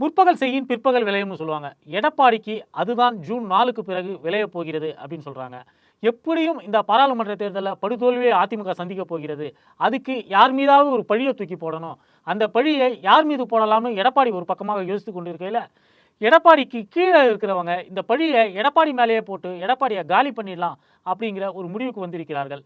முற்பகல் செய்யின் பிற்பகல் விளையும்னு சொல்லுவாங்க. எடப்பாடிக்கு அதுதான் ஜூன் நாலுக்கு பிறகு விளையப் போகிறது அப்படின்னு சொல்றாங்க. எப்படியும் இந்த பாராளுமன்ற தேர்தலில் படுதோல்வியை அதிமுக சந்திக்க போகிறது. அதுக்கு யார் மீதாவது ஒரு பழியை தூக்கி போடணும். அந்த பழியை யார் மீது போடலாம்னு எடப்பாடி ஒரு பக்கமாக யோசித்து கொண்டிருக்கையில் எடப்பாடிக்கு கீழே இருக்கிறவங்க இந்த பழியை எடப்பாடி மேலேயே போட்டு எடப்பாடியை காலி பண்ணிடலாம் அப்படிங்கிற ஒரு முடிவுக்கு வந்திருக்கிறார்கள்.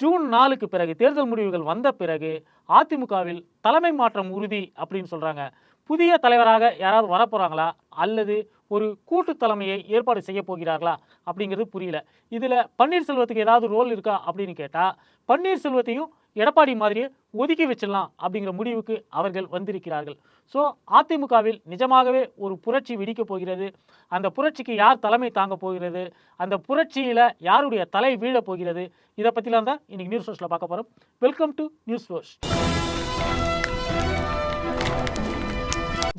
ஜூன் நாலுக்கு பிறகு தேர்தல் முடிவுகள் வந்த பிறகு அதிமுகவில் தலைமை மாற்றம் உறுதி அப்படின்னு சொல்கிறாங்க புதிய தலைவராக யாராவது வரப்போகிறாங்களா அல்லது ஒரு கூட்டு தலைமையை ஏற்பாடு செய்ய போகிறார்களா? அப்படிங்கிறது புரியல. இதில் பன்னீர்செல்வத்துக்கு ஏதாவது ரோல் இருக்கா அப்படின்னு கேட்டால் பன்னீர்செல்வத்தையும் எடப்பாடி மாதிரியே ஒதுக்கி வச்சிடலாம் அப்படிங்கிற முடிவுக்கு அவர்கள் வந்திருக்கிறார்கள். ஸோ அதிமுகவில் நிஜமாகவே ஒரு புரட்சி வெடிக்க போகிறது. அந்த புரட்சிக்கு யார் தலைமை தாங்க போகிறது? அந்த புரட்சியில் யாருடைய தலை வீழப் போகிறது? இதை பற்றிலாம் தான் இன்றைக்கி நியூஸ் ஃபோர்ஸில் பார்க்க போகிறோம் welcome to news force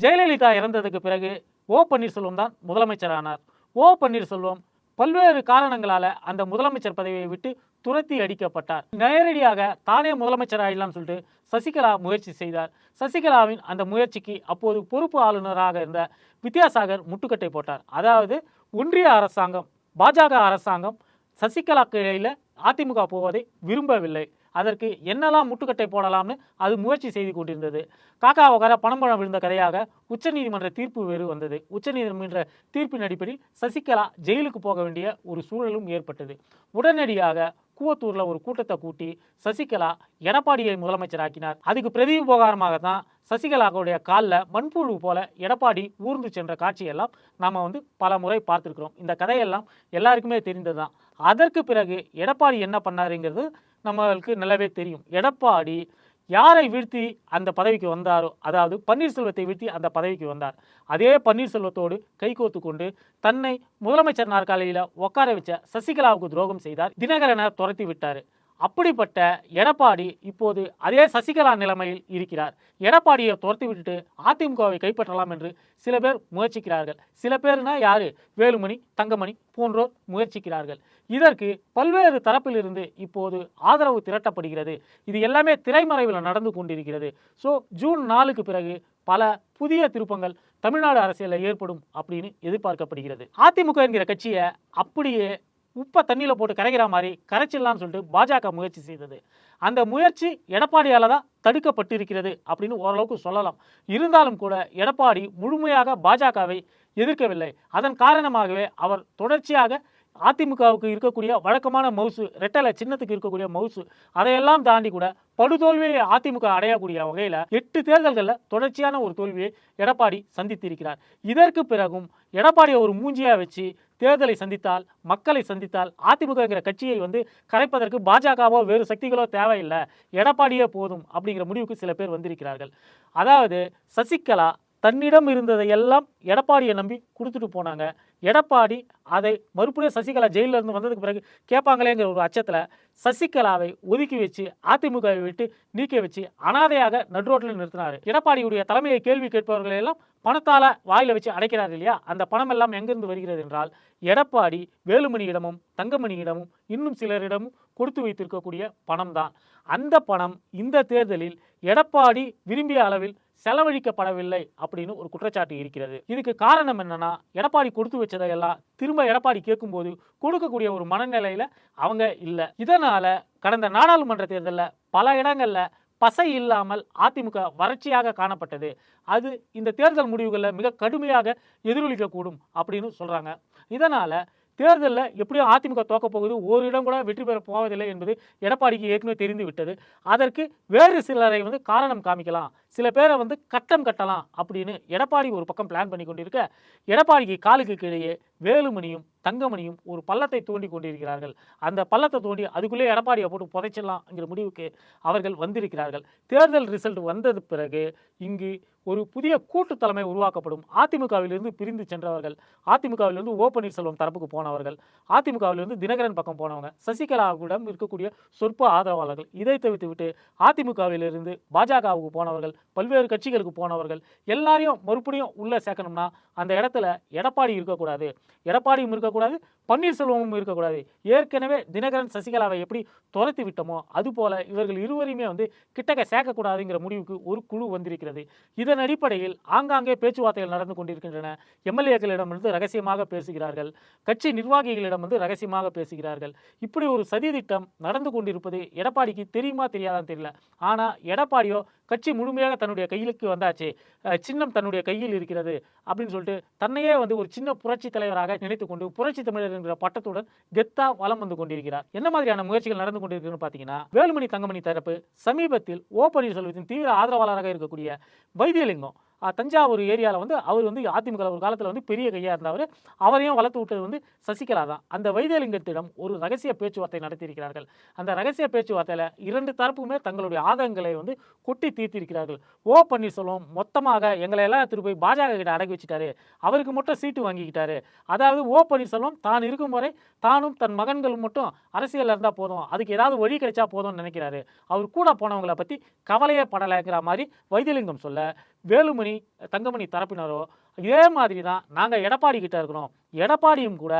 Jayalalithaa இறந்ததுக்கு பிறகு ஓ பன்னீர்செல்வம் தான் முதலமைச்சரானார். ஓ பன்னீர்செல்வம் பல்வேறு காரணங்களால அந்த முதலமைச்சர் பதவியை விட்டு துரத்தி அடிக்கப்பட்டார். நேரடியாக தானே முதலமைச்சர் ஆயிடலாம்னு சொல்லிட்டு சசிகலா முயற்சி செய்தார். சசிகலாவின் அந்த முயற்சிக்கு அப்போது பொறுப்பு ஆளுநராக இருந்த வித்யாசாகர் முட்டுக்கட்டை போட்டார். அதாவது ஒன்றிய அரசாங்கம் பாஜக அரசாங்கம் சசிகலா கிளையில் அதிமுக போவதை விரும்பவில்லை. அதற்கு என்னெல்லாம் முட்டுக்கட்டை போடலாம்னு அது முயற்சி செய்து கொண்டிருந்தது. காக்கா உகார பணம் விழுந்த கதையாக உச்சநீதிமன்ற தீர்ப்பு வேறு வந்தது. உச்சநீதிமன்ற தீர்ப்பின் அடிப்படையில் சசிகலா ஜெயிலுக்கு போக வேண்டிய ஒரு சூழலும் ஏற்பட்டது. உடனடியாக கூவத்தூரில் ஒரு கூட்டத்தை கூட்டி சசிகலா எடப்பாடியை முதலமைச்சராக்கினார். அதுக்கு பிரதி உபகாரமாக தான் சசிகலாவுடைய காலில் மண்புழு போல எடப்பாடி ஊர்ந்து சென்ற காட்சியெல்லாம் நாம் வந்து பல முறை பார்த்துருக்குறோம். இந்த கதையெல்லாம் எல்லாருக்குமே தெரிந்ததுதான். அதற்கு பிறகு எடப்பாடி என்ன பண்ணாருங்கிறது நம்மளுக்கு நல்லாவே தெரியும். எடப்பாடி யாரை வீழ்த்தி அந்த பதவிக்கு வந்தாரோ அதாவது பன்னீர்செல்வத்தை வீழ்த்தி அந்த பதவிக்கு வந்தார். அதே பன்னீர்செல்வத்தோடு கைகோத்து கொண்டு தன்னை முதலமைச்சர் நாற்காலியில் உட்கார வச்ச சசிகலாவுக்கு துரோகம் செய்தார். தினகரனை துரத்தி விட்டார். அப்படிப்பட்ட எடப்பாடி இப்போது அதே சசிகலா நிலைமையில் இருக்கிறார். எடப்பாடியை துரத்தி விட்டுட்டு அதிமுகவை கைப்பற்றலாம் என்று சில பேர் முயற்சிக்கிறார்கள். சில பேர்னா யாரு? வேலுமணி தங்கமணி போன்றோர் முயற்சிக்கிறார்கள். இதற்கு பல்வேறு தரப்பிலிருந்து இப்போது ஆதரவு திரட்டப்படுகிறது. இது எல்லாமே திரைமறைவில் நடந்து கொண்டிருக்கிறது. ஸோ ஜூன் நாலுக்கு பிறகு பல புதிய திருப்பங்கள் தமிழ்நாடு அரசியலில் ஏற்படும் அப்படின்னு எதிர்பார்க்கப்படுகிறது. அதிமுக என்கிற கட்சியை அப்படியே உப்பை தண்ணியில் போட்டு கரைக்கிற மாதிரி கரைச்சிடலாம்னு சொல்லிட்டு பாஜக முயற்சி செய்தது. அந்த முயற்சி எடப்பாடியால் தான் தடுக்கப்பட்டிருக்கிறது அப்படின்னு ஓரளவுக்கு சொல்லலாம். இருந்தாலும் கூட எடப்பாடி முழுமையாக பாஜகவை எதிர்க்கவில்லை. அதன் காரணமாகவே அவர் தொடர்ச்சியாக அதிமுகவுக்கு இருக்கக்கூடிய வழக்கமான மவுசு ரெட்டலை சின்னத்துக்கு இருக்கக்கூடிய மவுசு அதையெல்லாம் தாண்டி கூட படுதோல்வியை அதிமுக அடையக்கூடிய வகையில் எட்டு தேர்தல்களில் தொடர்ச்சியான ஒரு தோல்வியை எடப்பாடி சந்தித்திருக்கிறார். இதற்கு பிறகும் எடப்பாடியை ஒரு மூஞ்சியாக வச்சு தேர்தலை சந்தித்தால் மக்களை சந்தித்தால் அதிமுகங்கிற கட்சியை வந்து கரைப்பதற்கு பாஜகவோ வேறு சக்திகளோ தேவையில்லை. எடப்பாடியே போதும் அப்படிங்கிற முடிவுக்கு சில பேர் வந்திருக்கிறார்கள். அதாவது சசிகலா தன்னிடம் இருந்ததை எல்லாம் எடப்பாடியை நம்பி கொடுத்துட்டு போனாங்க. எடப்பாடி அதை மறுபடியும் சசிகலா ஜெயிலில் இருந்து வந்ததுக்கு பிறகு கேட்பாங்களேங்கிற ஒரு அச்சத்தில் சசிகலாவை ஒதுக்கி வச்சு அதிமுகவை விட்டு நீக்க வச்சு அனாதையாக நடுரோட்டில் நிறுத்தினார். எடப்பாடியுடைய தலைமையை கேள்வி கேட்பவர்களை எல்லாம் பணத்தால் வாயில் வச்சு அடைக்கிறார் இல்லையா? அந்த பணம் எல்லாம் எங்கிருந்து வருகிறது என்றால் எடப்பாடி வேலுமணியிடமும் தங்கமணியிடமும் இன்னும் சிலரிடமும் கொடுத்து வைத்திருக்கக்கூடிய பணம் தான். அந்த பணம் இந்த தேர்தலில் எடப்பாடி விரும்பிய அளவில் செலவழிக்கப்படவில்லை அப்படின்னு ஒரு குற்றச்சாட்டு இருக்கிறது. இதுக்கு காரணம் என்னன்னா எடப்பாடி கொடுத்து வச்சதையெல்லாம் திரும்ப எடப்பாடி கேட்கும்போது கொடுக்கக்கூடிய ஒரு மனநிலையில அவங்க இல்லை. இதனால கடந்த நாடாளுமன்ற தேர்தலில் பல இடங்களில் பசை இல்லாமல் அதிமுக வறட்சியாக காணப்பட்டது. அது இந்த தேர்தல் முடிவுகளில் மிக கடுமையாக எதிரொலிக்கக்கூடும் அப்படின்னு சொல்கிறாங்க இதனால் தேர்தலில் எப்படியும் அதிமுக தோக்க போகுது. ஒரு இடம் கூட வெற்றி பெற போவதில்லை என்பது எடப்பாடிக்கு ஏற்கனவே தெரிந்து விட்டது. அதற்கு வேறு சிலரை வந்து காரணம் காமிக்கலாம். சில பேரை வந்து கட்டம் கட்டலாம் அப்படின்னு எடப்பாடி ஒரு பக்கம் பிளான் பண்ணி கொண்டிருக்க எடப்பாடிக்கு காலுக்கு கீழே வேலுமணியும் தங்கமணியும் ஒரு பள்ளத்தை தோண்டி கொண்டிருக்கிறார்கள். அந்த பள்ளத்தை தோண்டி அதுக்குள்ளே எடப்பாடியை போட்டு புதைச்சிடலாம்ங்கிற முடிவுக்கு அவர்கள் வந்திருக்கிறார்கள். தேர்தல் ரிசல்ட் வந்தது பிறகு இங்கு ஒரு புதிய கூட்டு தலைமை உருவாக்கப்படும். அதிமுகவிலிருந்து பிரிந்து சென்றவர்கள். அதிமுகவிலிருந்து ஓ பன்னீர்செல்வம் தரப்புக்கு போனவர்கள். அதிமுகவிலிருந்து தினகரன் பக்கம் போனவங்க. சசிகலாவிடம் இருக்கக்கூடிய சொற்ப ஆதரவாளர்கள். இதை தவிர்த்து விட்டு அதிமுகவிலிருந்து பாஜகவுக்கு போனவர்கள் பல்வேறு கட்சிகளுக்கு போனவர்கள் எல்லாரையும் மறுபடியும் உள்ளே சேர்க்கணும்னா அந்த இடத்துல எடப்பாடி இருக்கக்கூடாது. எடப்பாடியும் இருக்கக்கூடாது இருக்கக்கூடாது பன்னீர்செல்வமும் இருக்கக்கூடாது. ஏற்கனவே தினகரன் சசிகலாவை எப்படி துரத்தி விட்டோமோ அதுபோல இவர்கள் இருவரையுமே வந்து கிட்டக்க சேர்க்கக்கூடாதுங்கிற முடிவுக்கு ஒரு குழு வந்திருக்கிறது. இதன் அடிப்படையில் ஆங்காங்கே பேச்சுவார்த்தைகள் நடந்து கொண்டிருக்கின்றன. எம்எல்ஏக்களிடமிருந்து ரகசியமாக பேசுகிறார்கள். கட்சி நிர்வாகிகளிடம் வந்து ரகசியமாக பேசுகிறார்கள். இப்படி ஒரு சதி திட்டம் நடந்து கொண்டிருப்பது எடப்பாடிக்கு தெரியுமா தெரியாதான்னு தெரியல. ஆனால் எடப்பாடியோ கட்சி முழுமையாக தன்னுடைய கையிலுக்கு வந்தாச்சு. சின்னம் தன்னுடைய கையில் இருக்கிறது அப்படின்னு சொல்லிட்டு தன்னையே வந்து ஒரு சின்ன புரட்சி தலைவராக நினைத்துக் கொண்டு புரட்சி தமிழர் என்கிற பட்டத்துடன் கெத்தா வலம் வந்து கொண்டிருக்கிறார். என்ன மாதிரியான முயற்சிகள் நடந்து கொண்டிருக்குன்னு பார்த்தீங்கன்னா வேலுமணி தங்கமணி தரப்பு சமீபத்தில் ஓ பன்னீர்செல்வத்தின் தீவிர ஆதரவாளராக இருக்கக்கூடிய வைத்திய 呢个灵。தஞ்சாவூர் ஏரியாவில் வந்து அவர் வந்து அதிமுக ஒரு காலத்தில் வந்து பெரிய கையாக இருந்தவர். அவரையும் வளர்த்து விட்டது வந்து சசிகலா தான் அந்த வைத்தியலிங்கத்திடம் ஒரு ரகசிய பேச்சுவார்த்தை நடத்தியிருக்கிறார்கள். அந்த ரகசிய பேச்சுவார்த்தையில் இரண்டு தரப்புமே தங்களுடைய ஆதங்கங்களை வந்து கொட்டி தீர்த்திருக்கிறார்கள். ஓ பன்னீர்செல்வம் மொத்தமாக எங்களை எல்லாம் எடுத்துட்டு போய் பாஜக கிட்ட அடக்கி வச்சுட்டாரு. அவருக்கு மட்டும் சீட்டு வாங்கிக்கிட்டாரு. அதாவது ஓ பன்னீர்செல்வம் தான் இருக்கும் வரை தானும் தன் மகன்களும் மட்டும் அரசியலில் இருந்தால் போதும். அதுக்கு ஏதாவது வழி கிடைச்சா போதும்னு நினைக்கிறாரு. அவர் கூட போனவங்களை பற்றி கவலையே படலைங்கிற மாதிரி வைத்தியலிங்கம் சொல்ல வேலுமணி தங்கமணி தரப்பினரோ இதே மாதிரி தான் நாங்கள் எடப்பாடி கிட்ட இருக்கிறோம். எடப்பாடியும் கூட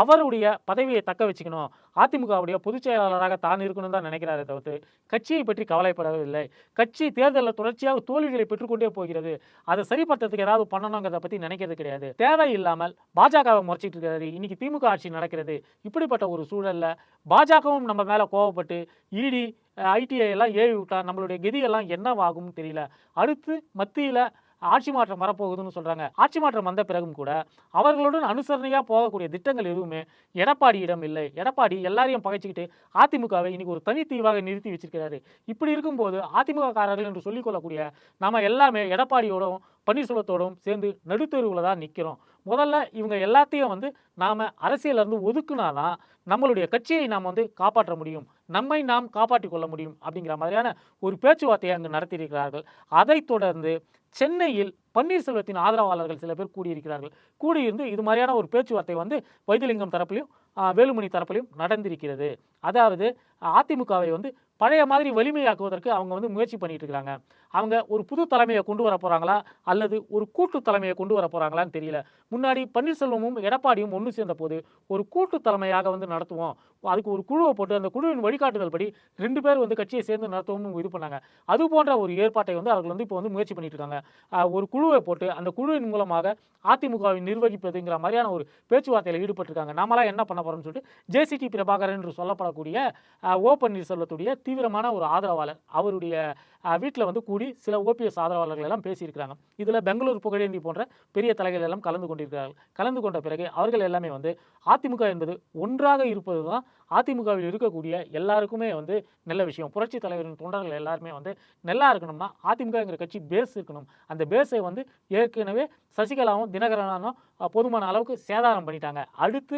அவருடைய பதவியை தக்க வச்சுக்கணும். அதிமுகவுடைய பொதுச் செயலாளராக தான் இருக்கணும் தான் நினைக்கிறாரே தவிர்த்து கட்சியை பற்றி கவலைப்படவில்லை கட்சி தேர்தலில் தொடர்ச்சியாக தோல்விகளை பெற்றுக்கொண்டே போகிறது. அதை சரிப்படுத்துறதுக்கு ஏதாவது பண்ணணுங்கிறத பற்றி நினைக்கிறது கிடையாது. தேவையில்லாமல் பாஜகவை முறைச்சிட்டு இருக்கிறது இன்னைக்கு திமுக ஆட்சி நடக்கிறது. இப்படிப்பட்ட ஒரு சூழலில் பாஜகவும் நம்ம மேலே கோவப்பட்டு இடி ஐடிஐ எல்லாம் ஏவி விட்டா நம்மளுடைய கெதியெல்லாம் என்னவாகும்னு தெரியல. அடுத்து மத்தியில் ஆட்சி மாற்றம் வரப்போகுதுன்னு சொல்றாங்க. ஆட்சி மாற்றம் வந்த பிறகும் கூட அவர்களுடன் அனுசரணையாக போகக்கூடிய திட்டங்கள் எதுவுமே எடப்பாடியிடம் இல்லை. எடப்பாடி எல்லாரையும் பகைச்சிக்கிட்டு அதிமுகவை இன்னைக்கு ஒரு தனித்தீவாக நிறுத்தி வச்சிருக்கிறாரு. இப்படி இருக்கும்போது அதிமுக காரர்கள் என்று சொல்லிக்கொள்ளக்கூடிய நம்ம எல்லாமே எடப்பாடியோடும் பன்னீர்செல்வத்தோடும் சேர்ந்து நடுத்தெருவில் தான் நிற்கிறோம் முதல்ல இவங்க எல்லாத்தையும் வந்து நாம் அரசியலேருந்து ஒதுக்குனாதான் நம்மளுடைய கட்சியை நாம் வந்து காப்பாற்ற முடியும். நம்மை நாம் காப்பாற்றிக் கொள்ள முடியும் அப்படிங்கிற மாதிரியான ஒரு பேச்சுவார்த்தையை அங்கு நடத்தியிருக்கிறார்கள். அதைத் தொடர்ந்து சென்னையில் பன்னீர்செல்வத்தின் ஆதரவாளர்கள் சில பேர் கூடியிருக்கிறார்கள். கூடியிருந்து இது மாதிரியான ஒரு பேச்சுவார்த்தை வந்து வைத்திலிங்கம் தரப்பிலையும் வேலுமணி தரப்பிலையும் நடந்திருக்கிறது. அதாவது அதிமுகவை வந்து பழைய மாதிரி வலிமையாக்குவதற்கு அவங்க வந்து முயற்சி பண்ணிட்டு இருக்காங்க. அவங்க ஒரு புது தலைமையை கொண்டு வர போறாங்களா? அல்லது ஒரு கூட்டு தலைமையை கொண்டு வர போறாங்களான்னு தெரியல. முன்னாடி பன்னீர்செல்வமும் எடப்பாடியும் ஒன்று சேர்ந்த போது ஒரு கூட்டு தலைமையாக வந்து நடத்துவோம். அதுக்கு ஒரு குழுவை போட்டு அந்த குழுவின் வழிகாட்டுதல் படி ரெண்டு பேர் வந்து கட்சியை சேர்ந்து நடத்துவோம்னு இது பண்ணாங்க. அது போன்ற ஒரு ஏற்பாட்டை வந்து அவர்கள் வந்து இப்போ வந்து முயற்சி பண்ணிட்டு இருக்காங்க. ஒரு குழுவை போட்டு அந்த குழுவின் மூலமாக அதிமுகவை நிர்வகிப்பதுங்கிற மாதிரியான ஒரு பேச்சுவார்த்தையில் ஈடுபட்டிருக்காங்க. நாமெல்லாம் என்ன பண்ண போறோம்னு சொல்லிட்டு ஜேசிடி பிரபாகரன் என்று சொல்லப்படக்கூடிய ஓ பன்னீர்செல்வத்துடைய தீவிரமான ஒரு ஆதரவாளர். அவருடைய வீட்டில் வந்து கூடி சில ஓபிஎஸ் ஆதரவாளர்கள் எல்லாம் பேசியிருக்கிறாங்க. இதில் பெங்களூர் புகழேந்தி போன்ற பெரிய தலைகள் எல்லாம் கலந்து கொண்டிருக்கிறார்கள். கலந்து கொண்ட பிறகு அவர்கள் எல்லாமே வந்து அதிமுக என்பது ஒன்றாக இருப்பது தான் அதிமுகவில் இருக்கக்கூடிய எல்லாருக்குமே வந்து நல்ல விஷயம். புரட்சி தலைவரின் தொண்டர்கள் எல்லாருமே வந்து நல்லா இருக்கணும்னா அதிமுகங்கிற கட்சி பேஸ் இருக்கணும். அந்த பேஸை வந்து ஏற்கனவே சசிகலாவும் தினகரனும் போதுமான அளவுக்கு சேதாரம் பண்ணிட்டாங்க. அடுத்து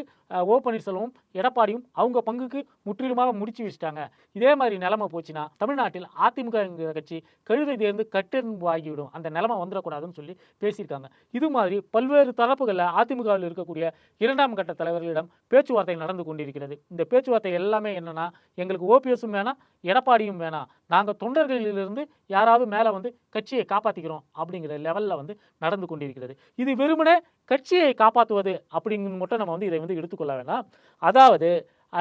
ஓ பன்னீர்செல்வம் எடப்பாடியும் அவங்க பங்குக்கு முற்றிலுமாக முடிச்சு வச்சுட்டாங்க. இதே மாதிரி நிலைமை போச்சுன்னா தமிழ்நாட்டில் அதிமுகங்கிற கட்சி கழுதை தேர்ந்து கட்டெரும்பு ஆகிவிடும் அந்த நிலைமை வந்துடக்கூடாதுன்னு சொல்லி பேசியிருக்காங்க. இது மாதிரி பல்வேறு தரப்புகளில் அதிமுகவில் இருக்கக்கூடிய இரண்டாம் கட்ட தலைவர்களிடம் பேச்சுவார்த்தை நடந்து கொண்டிருக்கிறது. இந்த பேச்சு பேச்சுவார்த்தை எல்லாமே என்னென்னா எங்களுக்கு ஓபிஎஸும் வேணாம் எடப்பாடியும் வேணாம். நாங்கள் தொண்டர்களிலிருந்து யாராவது மேலே வந்து கட்சியை காப்பாற்றிக்கிறோம் அப்படிங்கிற லெவலில் வந்து நடந்து கொண்டிருக்கிறது. இது வெறுமனே கட்சியை காப்பாற்றுவது அப்படிங்கிறது மட்டும் நம்ம வந்து இதை வந்து எடுத்துக்கொள்ள வேண்டாம் அதாவது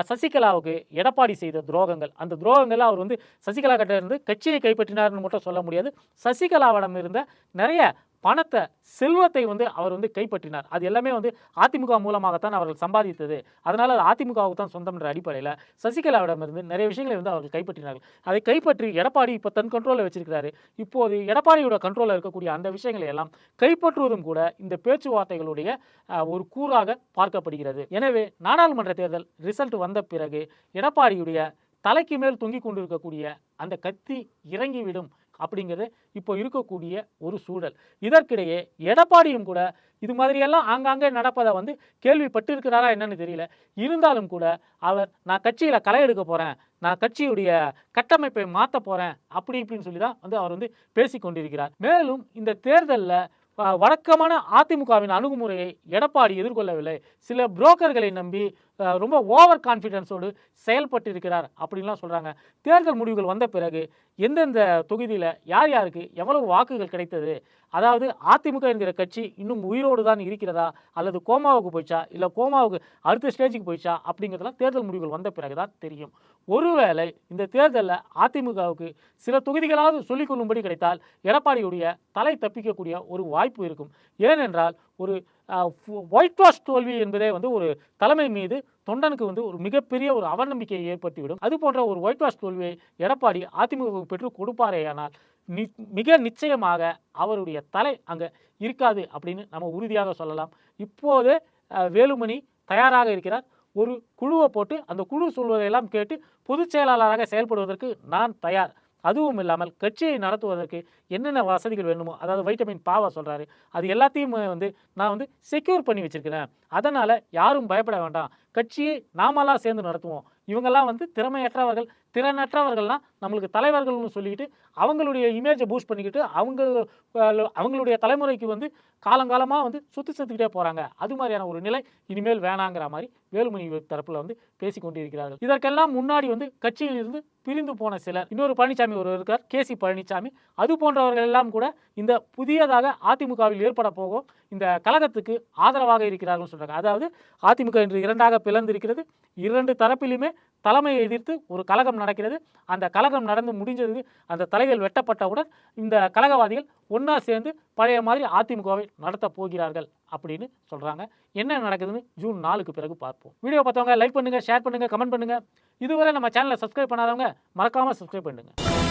சசிகலாவுக்கு எடப்பாடி செய்த துரோகங்கள் அந்த துரோகங்களை அவர் வந்து சசிகலா கிட்ட இருந்து கட்சியை கைப்பற்றினார்னு மட்டும் சொல்ல முடியாது. சசிகலாவிடம் இருந்த நிறைய பணத்தை செல்வத்தை வந்து அவர் வந்து கைப்பற்றினார். அது எல்லாமே வந்து அதிமுக மூலமாகத்தான் அவர்கள் சம்பாதித்தது. அதனால் அது அதிமுகவுக்கு தான் சொந்தம் என்ற அடிப்படையில் சசிகலாவிடமிருந்து நிறைய விஷயங்களை வந்து அவர்கள் கைப்பற்றினார்கள். அதை கைப்பற்றி எடப்பாடி இப்போ தன் கண்ட்ரோலில் வச்சிருக்கிறாரு. இப்போது எடப்பாடியோட கண்ட்ரோலில் இருக்கக்கூடிய அந்த விஷயங்களை எல்லாம் கைப்பற்றுவதும் கூட இந்த பேச்சுவார்த்தைகளுடைய ஒரு கூறாக பார்க்கப்படுகிறது. எனவே நாடாளுமன்ற தேர்தல் ரிசல்ட் வந்த பிறகு எடப்பாடியுடைய தலைக்கு மேல் தொங்கிக் கொண்டிருக்கக்கூடிய அந்த கத்தி இறங்கிவிடும் அப்படிங்கிறது இப்போ இருக்கக்கூடிய ஒரு சூழல். இதற்கிடையே எடப்பாடியும் கூட இது மாதிரியெல்லாம் ஆங்காங்கே நடப்பதை வந்து கேள்விப்பட்டிருக்கிறாரா என்னன்னு தெரியல. இருந்தாலும் கூட அவர் நான் கட்சியில் களை எடுக்க போகிறேன் நான் கட்சியுடைய கட்டமைப்பை மாற்ற போகிறேன் அப்படி இப்படின்னு சொல்லி தான் வந்து அவர் வந்து பேசி கொண்டிருக்கிறார். மேலும் இந்த தேர்தலில் வழக்கமான அதிமுகவின் அணுகுமுறையை எடப்பாடி எதிர்கொள்ளவில்லை. சில புரோக்கர்களை நம்பி ரொம்ப ஓவர் கான்ஃபிடென்ஸோடு செயல்பட்டிருக்கிறார் அப்படின்லாம் சொல்கிறாங்க தேர்தல் முடிவுகள் வந்த பிறகு எந்தெந்த தொகுதியில் யார் யாருக்கு எவ்வளவு வாக்குகள் கிடைத்தது? அதாவது அதிமுக என்கிற கட்சி இன்னும் உயிரோடு தான் இருக்கிறதா? அல்லது கோமாவுக்கு போயிச்சா இல்லை கோமாவுக்கு அடுத்த ஸ்டேஜுக்கு போயிச்சா அப்படிங்கிறதெல்லாம் தேர்தல் முடிவுகள் வந்த பிறகு தான் தெரியும். ஒருவேளை இந்த தேர்தலில் அதிமுகவுக்கு சில தொகுதிகளாவது சொல்லிக் கொள்ளும்படி கிடைத்தால் எடப்பாடியுடைய தலை தப்பிக்கக்கூடிய ஒரு வாய்ப்பு இருக்கும். ஏனென்றால் ஒரு ஒயிட் வாஷ் தோல்வி என்பதே வந்து ஒரு தலைமை மீது தொண்டனுக்கு வந்து ஒரு மிகப்பெரிய ஒரு அவநம்பிக்கையை ஏற்படுத்திவிடும். அது போன்ற ஒரு ஒயிட் வாஷ் தோல்வியை எடப்பாடி அதிமுகவுக்கு பெற்று கொடுப்பாரேயானால் நி மிக நிச்சயமாக அவருடைய தலை அங்கே இருக்காது அப்படின்னு நம்ம உறுதியாக சொல்லலாம். இப்போதே வேலுமணி தயாராக இருக்கிறார். ஒரு குழுவை போட்டு அந்த குழு சொல்வதையெல்லாம் கேட்டு பொதுச் செயலாளராக செயல்படுவதற்கு நான் தயார். அதுவும் இல்லாமல் கட்சியை நடத்துவதற்கு என்னென்ன வசதிகள் வேணுமோ அதாவது வைட்டமின் பாவா சொல்கிறாரு அது எல்லாத்தையும் வந்து நான் வந்து செக்யூர் பண்ணி வச்சுருக்கிறேன். அதனால் யாரும் பயப்பட வேண்டாம். கட்சியை நாமெல்லாம் சேர்ந்து நடத்துவோம். இவங்கெல்லாம் வந்து திறமையற்றவர்கள் திறனற்றவர்கள்லாம் நம்மளுக்கு தலைவர்கள்னு சொல்லிக்கிட்டு அவங்களுடைய இமேஜை பூஸ்ட் பண்ணிக்கிட்டு அவங்க அவங்களுடைய தலைமுறைக்கு வந்து காலங்காலமாக வந்து சுற்றி சுற்றிக்கிட்டே போகிறாங்க அது மாதிரியான ஒரு நிலை இனிமேல் வேணாங்கிற மாதிரி வேலுமணி தரப்பில் வந்து பேசி கொண்டிருக்கிறார்கள். இதற்கெல்லாம் முன்னாடி வந்து கட்சியில் இருந்து பிரிந்து போன சிலர் இன்னொரு பழனிசாமி ஒரு இருக்கார் கே சி பழனிசாமி அது போன்றவர்கள் எல்லாம் கூட இந்த புதியதாக அதிமுகவில் ஏற்பட போகும் இந்த கழகத்துக்கு ஆதரவாக இருக்கிறார்கள் சொல்கிறாங்க அதாவது அதிமுக இன்று இரண்டாக பிளந்திருக்கிறது. இரண்டு தரப்பிலுமே தலைமையை எதிர்த்து ஒரு கழகம் நடக்கிறது. அந்த கழகம் நடந்து முடிஞ்சது அந்த தலைகள் வெட்டப்பட்டவுடன் இந்த கழகவாதிகள் ஒன்றா சேர்ந்து பழைய மாதிரி அதிமுகவை நடத்த போகிறார்கள் அப்படின்னு சொல்கிறாங்க என்ன நடக்குதுன்னு ஜூன் நாலுக்கு பிறகு பார்ப்போம். வீடியோ பார்த்தவங்க லைக் பண்ணுங்கள் ஷேர் பண்ணுங்கள் கமெண்ட் பண்ணுங்கள் இதுவரை நம்ம சேனலை சப்ஸ்கிரைப் பண்ணாதவங்க மறக்காமல் சப்ஸ்கிரைப் பண்ணுங்கள்